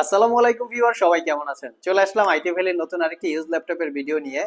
আসসালামু আলাইকুম ভিউয়ার, সবাই কেমন আছেন? চলে আসলাম আইটি ভ্যালির নতুন আরেকটি ইউজ ল্যাপটপের ভিডিও নিয়ে।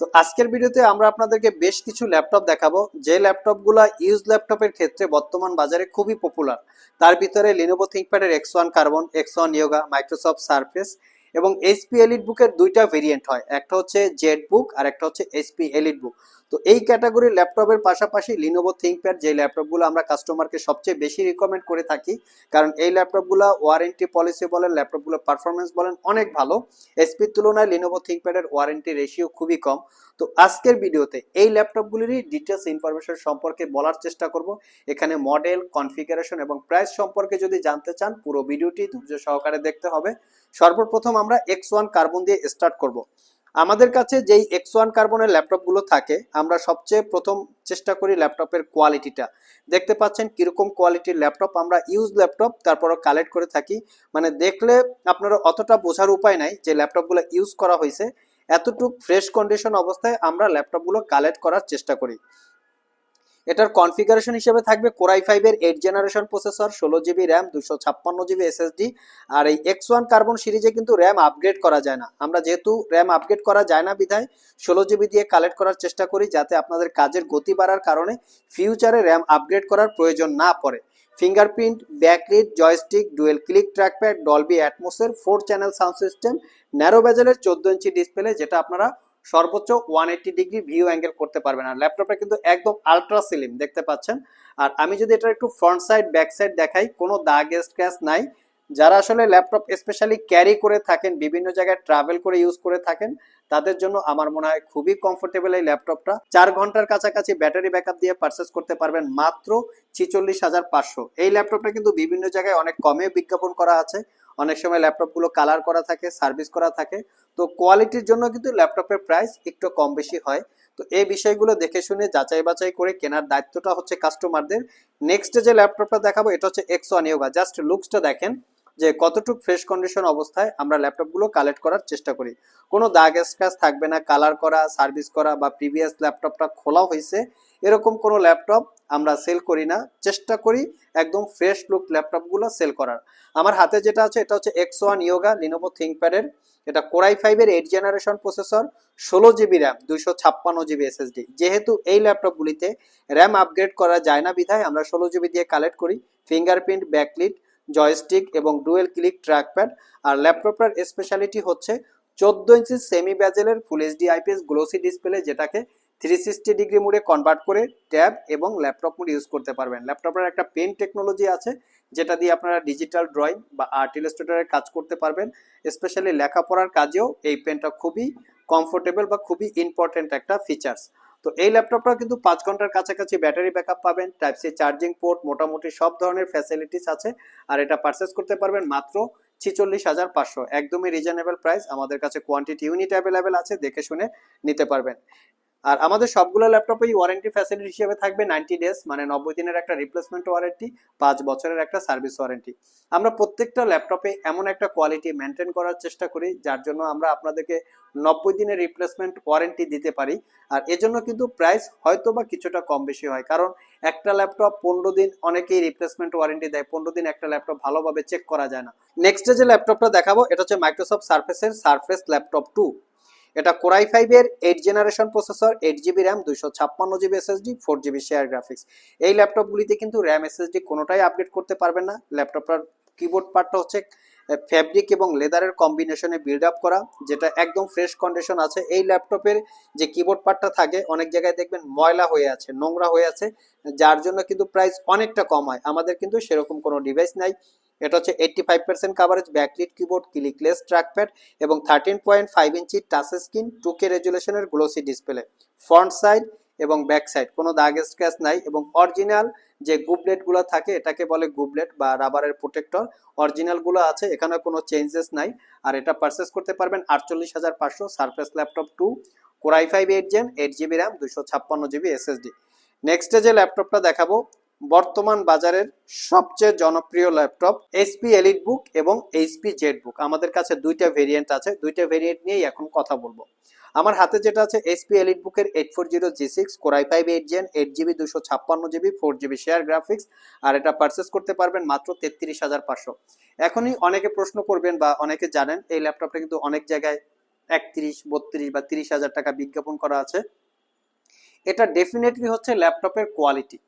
তো আজকের ভিডিওতে আমরা আপনাদেরকে বেশ কিছু ল্যাপটপ দেখাবো। যে ল্যাপটপগুলো ইউজ ল্যাপটপের ক্ষেত্রে বর্তমান বাজারে খুবই পপুলার তার ভিতরে Lenovo থিঙ্কপ্যাডের X one Carbon X one Yoga Microsoft Surface এবং এইচপি এলিট বুকের দুইটা ভেরিয়েন্ট হয়। একটা হচ্ছে জেড বুক আর একটা হচ্ছে এইচপি এলিট বুক তো এই ক্যাটাগরির ল্যাপটপের পাশাপাশি লিনোভো থিঙ্কপ্যাড যে ল্যাপটপগুলো আমরা কাস্টমারকে সবচেয়ে বেশি রিকমেন্ড করে থাকি, কারণ এই ল্যাপটপগুলো ওয়ারেন্টি পলিসি বলেন ল্যাপটপগুলো পারফরমেন্স বলেন অনেক ভালো। এসপির তুলনায় লিনোভো থিঙ্কপ্যাডের ওয়ারেন্টি রেশিও খুবই কম। তো আজকের ভিডিওতে এই ল্যাপটপগুলিরই ডিটেলস ইনফরমেশন সম্পর্কে বলার চেষ্টা করব। এখানে মডেল কনফিগারেশন এবং প্রাইস সম্পর্কে যদি জানতে চান, পুরো ভিডিওটি ধৈর্য সহকারে দেখতে হবে। সর্বপ্রথম আমরা এক্স ওয়ান কার্বন দিয়ে স্টার্ট করব। আমাদের কাছে যেই এক্স ওয়ান কার্বনের ল্যাপটপগুলো থাকে, আমরা সবচেয়ে প্রথম চেষ্টা করি ল্যাপটপের কোয়ালিটিটা দেখতে পাচ্ছেন কীরকম কোয়ালিটির ল্যাপটপ, আমরা ইউজ ল্যাপটপ, তারপরও কালেক্ট করে থাকি। মানে দেখলে আপনারা অতটা বোঝার উপায় নাই যে ল্যাপটপগুলো ইউজ করা হয়েছে। এতটুক ফ্রেশ কন্ডিশন অবস্থায় আমরা ল্যাপটপগুলো কালেক্ট করার চেষ্টা করি। এটার কনফিগারেশন হিসেবে থাকবে কোরাই ফাইভের এইট জেনারেশন প্রসেসর ষোলো জিবি র্যাম দুশো ছাপ্পান্ন জিবি এসএসডি আর এই এক্স ওয়ান কার্বন সিরিজে কিন্তু র্যাম আপগ্রেড করা যায় না। আমরা যেহেতু র্যাম আপগ্রেড করা যায় না বিধায় ষোলো জিবি দিয়ে কালেক্ট করার চেষ্টা করি যাতে আপনাদের কাজের গতি বাড়ার কারণে ফিউচারে র্যাম আপগ্রেড করার প্রয়োজন না পড়ে। Fingerprint backlit joystick dual click trackpad Dolby অ্যাটমোসের four channel sound system narrow বেজেলের চোদ্দ ইঞ্চি ডিসপ্লে যেটা আপনারা সর্বোচ্চ one eighty degree view angle করতে পারবেন। আর ল্যাপটপটা কিন্তু একদম আলট্রা সিলিম দেখতে পাচ্ছেন? আর আমি যদি এটা একটু ফ্রন্ট সাইড ব্যাক সাইড দেখাই, কোনো দাগ স্ক্র্যাচ নাই। যারা আসলে ল্যাপটপ স্পেশালি ক্যারি করে থাকেন, বিভিন্ন জায়গায় ট্রাভেল করে ইউজ করে থাকেন, তাদের জন্য আমার মনে হয় খুবই কমফোর্টেবল এই ল্যাপটপটা চার ঘণ্টার কাছাকাছি ব্যাটারি ব্যাকআপ দিয়ে পারচেস করতে পারবেন মাত্র ছিচল্লিশ হাজার পাঁচশো। এই ল্যাপটপটা কিন্তু বিভিন্ন জায়গায় অনেক কমে বিজ্ঞাপন করা আছে। অনেক সময় ল্যাপটপগুলো কালার করা থাকে সার্ভিস করা থাকে। তো কোয়ালিটির জন্য কিন্তু ল্যাপটপের প্রাইস একটু কম বেশি হয়। তো এই বিষয়গুলো দেখে শুনে যাচাই বাছাই করে কেনার দায়িত্বটা হচ্ছে কাস্টমারদের নেক্সট যে ল্যাপটপটা দেখাবো, এটা হচ্ছে এক্স ওয়ান জাস্ট লুকসটা দেখেন যে কতটুকু ফ্রেশ কন্ডিশন অবস্থায় আমরা ল্যাপটপগুলো কালেক্ট করার চেষ্টা করি। কোনো দাগ স্ক্র্যাচ থাকবে না কালার করা সার্ভিস করা বা প্রিভিয়াস ল্যাপটপটা খোলা হয়েছে। এরকম কোনো ল্যাপটপ আমরা সেল করি না। চেষ্টা করি একদম ফ্রেশ লুক ল্যাপটপগুলো সেল করার। আমার হাতে যেটা আছে, এটা হচ্ছে এক্স ওয়ান ইয়োগা লিনোভো থিঙ্কপ্যাডের এটা কোরাই ফাইভের এইট জেনারেশন প্রসেসর ষোলো জিবি র্যাম দুইশো ছাপ্পান্ন জিবি এসএসডি যেহেতু এই ল্যাপটপগুলিতে র্যাম আপগ্রেড করা যায় না বিধায় আমরা ষোলো জিবি দিয়ে কালেক্ট করি। ফিঙ্গারপ্রিন্ট ব্যাকলিট জয়স্টিক এবং ডুয়েল ক্লিক ট্র্যাকপ্যাড আর ল্যাপটপটার স্পেশালিটি হচ্ছে চোদ্দ ইঞ্চি semi ব্যাজেলের full HD IPS glossy display যেটাকে থ্রি সিক্সটি ডিগ্রি মোডে কনভার্ট করে ট্যাব এবং ল্যাপটপ মোড ইউজ করতে পারবেন। ল্যাপটপের একটা পেন টেকনোলজি আছে, যেটা দিয়ে আপনারা ডিজিটাল ড্রয়িং বা আর্ট ইলাস্ট্রেটরের কাজ করতে পারবেন। স্পেশালি লেখাপড়ার কাজেও এই পেনটা খুবই কমফোর্টেবল বা খুবই ইম্পর্টেন্ট একটা ফিচার্স তো এই ল্যাপটপটা কিন্তু পাঁচ ঘণ্টার কাছাকাছি ব্যাটারি ব্যাকআপ পাবেন টাইপ সি চার্জিং পোর্ট মোটামুটি সব ধরনের ফ্যাসিলিটিস আছে। আর এটা পারচেস করতে পারবেন মাত্র ছিচল্লিশ হাজার পাঁচশো। একদমই রিজনেবল প্রাইস আমাদের কাছে কোয়ান্টিটি ইউনিট অ্যাভেলেবেল আছে, দেখে শুনে নিতে পারবেন। আর আমাদের সবগুলো ল্যাপটপেই ওয়ারেন্টি ফ্যাসিলিটি হিসেবে থাকবে নাইনটি ডেজ মানে নব্বই দিনের একটা রিপ্লেসমেন্ট ওয়ারেন্টি পাঁচ বছরের একটা সার্ভিস ওয়ারেন্টি আমরা প্রত্যেকটা ল্যাপটপে এমন একটা কোয়ালিটি মেনটেন করার চেষ্টা করি, যার জন্য আমরা আপনাদেরকে নব্বই দিনের রিপ্লেসমেন্ট ওয়ারেন্টি দিতে পারি। আর এজন্য কিন্তু প্রাইস হয়তো বা কিছুটা কম বেশি হয়, কারণ একটা ল্যাপটপ পনেরো দিন অনেকেই রিপ্লেসমেন্ট ওয়ারেন্টি দেয়, পনেরো দিন একটা ল্যাপটপ ভালোভাবে চেক করা যায় না। নেক্সট যে ল্যাপটপটা দেখাবো, এটা হচ্ছে মাইক্রোসফট সার্ফেসের সার্ফেস ল্যাপটপ টু এটা কোরাই ফাইভের eight generation processor eight GB RAM দুইশো ছাপ্পান্ন GB SSD four GB share graphics এই ল্যাপটপগুলিতে কিন্তু র্যাম এসএসডি কোনোটাই আপডেট করতে পারবেন না। ল্যাপটপটার কিবোর্ড পার্টটা হচ্ছে ফ্যাব্রিক এবং লেদারের কম্বিনেশনে বিল্ড আপ করা, যেটা একদম ফ্রেশ কন্ডিশন আছে। এই ল্যাপটপের যে কিবোর্ড পার্টটা থাকে, অনেক জায়গায় দেখবেন ময়লা হয়ে আছে, নোংরা হয়ে আছে, যার জন্য কিন্তু প্রাইস অনেকটা কম হয়। আমাদের কিন্তু সেরকম কোনো ডিভাইস নাই। এটা হচ্ছে eighty five percent coverage backlit keyboard clickless trackpad এবং thirteen point five inch touch screen two K রেজুলেশনের glossy display front side এবং ব্যাক সাইড কোনো দাগ স্ক্র্যাচ নাই এবং অরিজিনাল যে গুবলেটগুলো থাকে, এটাকে বলে গুবলেট বা রাবারের প্রোটেক্টর অরিজিনালগুলো আছে, এখানে কোনো চেঞ্জেস নাই। আর এটা পারচেস করতে পারবেন আটচল্লিশ হাজার পাঁচশো Surface Laptop two core i five eight gen eight GB RAM দুশো ছাপ্পান্ন জিবি এসএসডি নেক্সটে যে ল্যাপটপটা দেখাবো বর্তমান বাজারের সবচেয়ে জনপ্রিয় ল্যাপটপ এইচপি এলিট বুক এবং এইচপি জেড বুক আমাদের কাছে দুইটা ভেরিয়েন্ট আছে। দুইটা ভেরিয়েন্ট নিয়েই এখন কথা বলব। আমার হাতে যেটা আছে এইচপি এলিট বুকের eight four zero G six core i five eight gen eight GB দুশো ছাপ্পান্ন GB four GB share graphics আর এটা পারচেস করতে পারবেন মাত্র তেত্রিশ হাজার পাঁচশো। এখনই অনেকে প্রশ্ন করবেন বা অনেকে জানেন, এই ল্যাপটপটা কিন্তু অনেক জায়গায় একত্রিশ, বত্রিশ বা তিরিশ হাজার টাকা বিজ্ঞাপন করা আছে। এটা ডেফিনেটলি হচ্ছে ল্যাপটপের কোয়ালিটি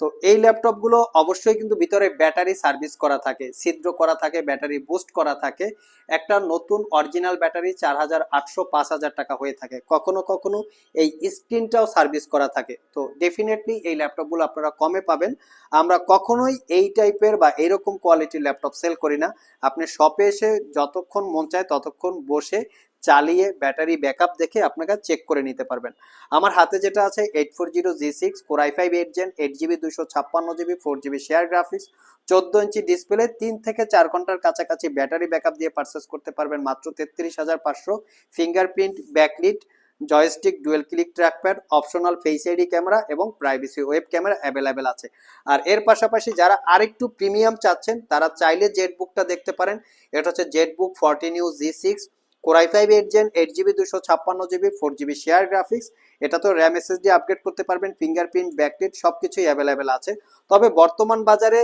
তো এই ল্যাপটপগুলো অবশ্যই কিন্তু ভিতরে ব্যাটারি সার্ভিস করা থাকে, ছিদ্র করা থাকে ব্যাটারি বুস্ট করা থাকে। একটা নতুন অরিজিনাল ব্যাটারি চার হাজার আটশো, পাঁচ হাজার টাকা হয়ে থাকে। কখনো কখনো এই স্ক্রিনটাও সার্ভিস করা থাকে। তো ডেফিনেটলি এই ল্যাপটপগুলো আপনারা কমে পাবেন। আমরা কখনোই এই টাইপের বা এরকম কোয়ালিটির ল্যাপটপ সেল করি না। আপনি শপে এসে যতক্ষণ মন চায় ততক্ষণ বসে চালিয়ে ব্যাটারি ব্যাকআপ দেখে আপনাকে চেক করে নিতে পারবেন। আমার হাতে যেটা আছে eight four zero G six core i five eight gen eight GB দুশো ছাপ্পান্ন GB four GB share graphics চোদ্দ ইঞ্চি ডিসপ্লে তিন থেকে চার ঘণ্টার কাছাকাছি ব্যাটারি ব্যাকআপ দিয়ে পারচেস করতে পারবেন মাত্র তেত্রিশ হাজার পাঁচশো fingerprint backlit joystick dual click trackpad optional face ID camera এবং প্রাইভেসি ওয়েব ক্যামেরা অ্যাভেলেবেল আছে। আর এর পাশাপাশি যারা আরেকটু প্রিমিয়াম চাচ্ছেন, তারা চাইলে জেট বুকটা দেখতে পারেন। এটা হচ্ছে ZBook fourteen U G six core i five eight gen eight GB দুশো ছাপ্পান্ন GB four GB share graphics এটা তো র্যাম এসএসডি আপগ্রেড করতে পারবেন ফিঙ্গারপ্রিন্ট ব্যাকলিট সব কিছুই অ্যাভেলেবেল আছে। তবে বর্তমান বাজারে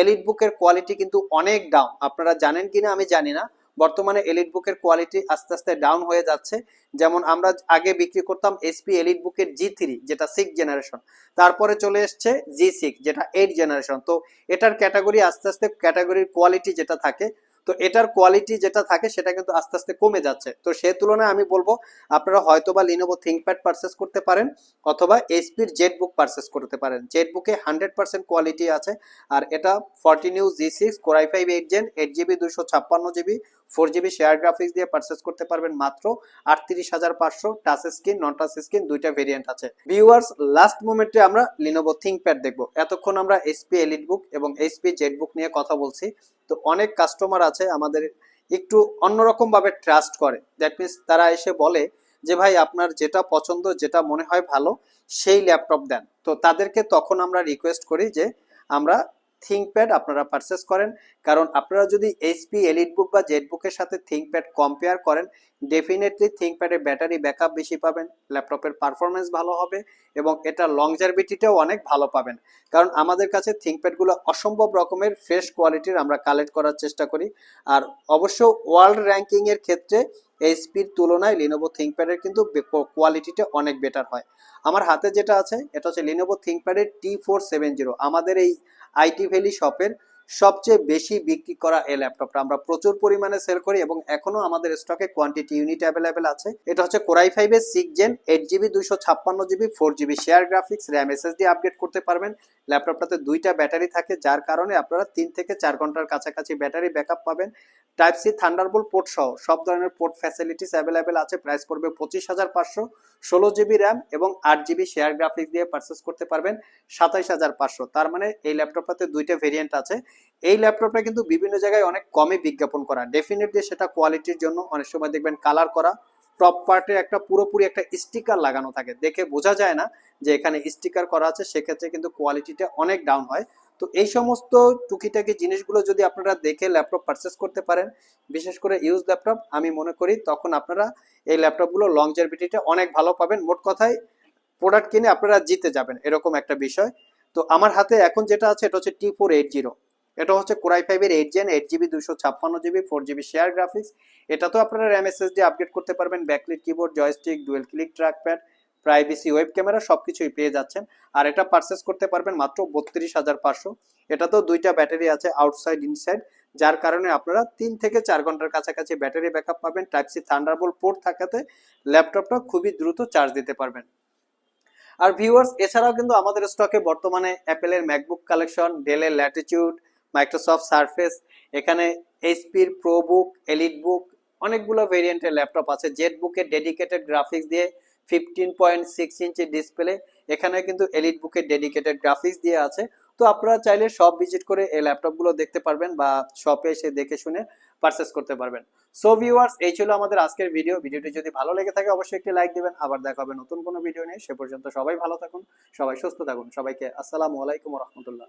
এলিট বুকের কোয়ালিটি কিন্তু অনেক ডাউন আপনারা জানেন কিনা আমি জানি না। বর্তমানে এলিট বুকের কোয়ালিটি আস্তে আস্তে ডাউন হয়ে যাচ্ছে। যেমন আমরা আগে বিক্রি করতাম এসপি এলিট বুকের জি থ্রি যেটা সিক্স জেনারেশন তারপরে চলে এসছে জি সিক্স যেটা এইট জেনারেশন তো এটার ক্যাটাগরি আস্তে আস্তে ক্যাটাগরির কোয়ালিটি যেটা থাকে তো এটার কোয়ালিটি যেটা থাকে সেটা কিন্তু আস্তে আস্তে কমে যাচ্ছে। তো সে তুলনায় আমি বলব, আপনারা হয়তো বা লিনোভো থিঙ্কপ্যাড পারচেস করতে পারেন অথবা এইচপির জেট বুক পারচেস করতে পারেন। জেট বুকে হান্ড্রেড পার্সেন্ট কোয়ালিটি আছে আর এটা fourteen u G six core i five eight gen eight GB দুশো ছাপ্পান্ন GB four GB share graphics দিয়ে পারচেস করতে পারবেন মাত্র আটত্রিশ হাজার পাঁচশো touch screen non touch screen দুইটা ভেরিয়েন্ট আছে। ভিউয়ার্স লাস্ট মোমেন্টে আমরা লিনোভো থিঙ্কপ্যাড দেখব। এতক্ষণ আমরা এইচপি এলিট বুক এবং এইচপি জেট বুক নিয়ে কথা বলছি। তো অনেক কাস্টমার আছে আমাদের একটু অন্যরকম ভাবে ট্রাস্ট করে। দ্যাট মিনস তারা এসে বলে যে, ভাই, আপনার যেটা পছন্দ, যেটা মনে হয় ভালো, সেই ল্যাপটপ দেন। তো তাদেরকে তখন আমরা রিকোয়েস্ট করি যে, আমরা থিঙ্কপ্যাড আপনারা পারচেস করেন। কারণ আপনারা যদি এইচপি এলিট বুক বা জেট বুকের সাথে থিঙ্কপ্যাড কম্পেয়ার করেন ডেফিনেটলি থিঙ্কপ্যাডের ব্যাটারি ব্যাকআপ বেশি পাবেন ল্যাপটপের পারফরমেন্স ভালো হবে এবং এটা লংজারভিটিটাও অনেক ভালো পাবেন। কারণ আমাদের কাছে থিঙ্কপ্যাডগুলো অসম্ভব রকমের ফ্রেশ কোয়ালিটির আমরা কালেক্ট করার চেষ্টা করি। আর অবশ্য ওয়ার্ল্ড র্যাঙ্কিংয়ের ক্ষেত্রে এইচপির তুলনায় লিনোভো থিঙ্কপ্যাডের কিন্তু কোয়ালিটিটা অনেক বেটার হয়। আমার হাতে যেটা আছে, এটা হচ্ছে লিনোভো থিঙ্কপ্যাডের টি ফোর সেভেন জিরো আমাদের এই আইটি ভ্যালি শপের সবচেয়ে বেশি বিক্রি করা এই ল্যাপটপটা। আমরা প্রচুর পরিমাণে সেল করি এবং এখনও আমাদের স্টকে কোয়ান্টিটি ইউনিট অ্যাভেলেবেল আছে। এটা হচ্ছে কোরাই ফাইভের সিক্স জেন এইট জিবি দুইশো ছাপ্পান্ন GB four GB share graphics RAM SSD upgrade করতে পারবেন। ল্যাপটপটাতে দুইটা ব্যাটারি থাকে, যার কারণে আপনারা তিন থেকে চার ঘণ্টার কাছাকাছি ব্যাটারি ব্যাকআপ পাবেন। টাইপ সি থান্ডারবোল্ট পোর্ট সহ সব ধরনের পোর্ট ফ্যাসিলিটিস অ্যাভেলেবেল আছে। প্রাইস পড়বে পঁচিশ হাজার পাঁচশো, ষোলো জিবি র্যাম এবং আট জিবি শেয়ার গ্রাফিক্স দিয়ে পারচেস করতে পারবেন সাতাইশ হাজার পাঁচশো। তার মানে এই ল্যাপটপটাতে দুইটা ভেরিয়েন্ট আছে। এই ল্যাপটপটা কিন্তু বিভিন্ন জায়গায় অনেক কমে বিজ্ঞাপন করা। ডেফিনেটলি সেটা কোয়ালিটির জন্য অনেক সময় দেখবেন কালার করা টপ পার্টে একটা পুরোপুরি একটা স্টিকার লাগানো থাকে। দেখে বোঝা যায় না যে এখানে স্টিকার করা আছে, সেক্ষেত্রে কিন্তু কোয়ালিটিটা অনেক ডাউন হয়। তো এই সমস্ত টুকিটাকি জিনিসগুলো যদি আপনারা দেখে ল্যাপটপ পারচেস করতে পারেন, বিশেষ করে ইউজ ল্যাপটপ আমি মনে করি তখন আপনারা এই ল্যাপটপগুলো লংজারভিটিটা অনেক ভালো পাবেন। মোট কথায় প্রোডাক্ট কিনে আপনারা জিতে যাবেন, এরকম একটা বিষয়। তো আমার হাতে এখন যেটা আছে, এটা হচ্ছে টি ফোর এইট জিরো এটা হচ্ছে কোরাই ফাইভের এইট জেন এইট জিবি দুশো ছাপ্পান্ন GB four GB share graphics এটা তো আপনারা র্যাম এসএসডি আপগ্রেড করতে পারবেন backlit keyboard joystick dual click trackpad privacy web camera সব কিছুই পেয়ে যাচ্ছেন। আর এটা পারচেস করতে পারবেন মাত্র বত্রিশ হাজার পাঁচশো। এটা তো দুইটা ব্যাটারি আছে আউটসাইড ইনসাইড যার কারণে আপনারা তিন থেকে চার ঘণ্টার কাছাকাছি ব্যাটারি ব্যাকআপ পাবেন। টাইপ সি থান্ডারবোল্ট পোর্ট থাকাতে ল্যাপটপটা খুবই দ্রুত চার্জ দিতে পারবেন। আর ভিউয়ার্স এছাড়াও কিন্তু আমাদের স্টকে বর্তমানে অ্যাপেলের ম্যাকবুক কালেকশন ডেলের ল্যাটিটিউড মাইক্রোসফট সারফেস এখানে এইচপির প্রো বুক এলিট বুক অনেকগুলো ভেরিয়েন্টের ল্যাপটপ আছে। জেট বুকের ডেডিকেটেড গ্রাফিক্স দিয়ে fifteen point six inch display এখানে কিন্তু এলিট বুকের ডেডিকেটেড গ্রাফিক্স দিয়ে আছে। তো আপনারা চাইলে সব ভিজিট করে এই ল্যাপটপগুলো দেখতে পারবেন বা শপে এসে দেখে শুনে পারচেস করতে পারবেন। সো ভিউয়ার্স এই ছিল আমাদের আজকের ভিডিও ভিডিওটি যদি ভালো লেগে থাকে, অবশ্যই একটি লাইক দিবেন। আবার দেখা হবে নতুন কোনো ভিডিও নিয়ে। সে পর্যন্ত সবাই ভালো থাকুন, সবাই সুস্থ থাকুন। সবাইকে আসসালামু আলাইকুম রহমতুল্লাহ।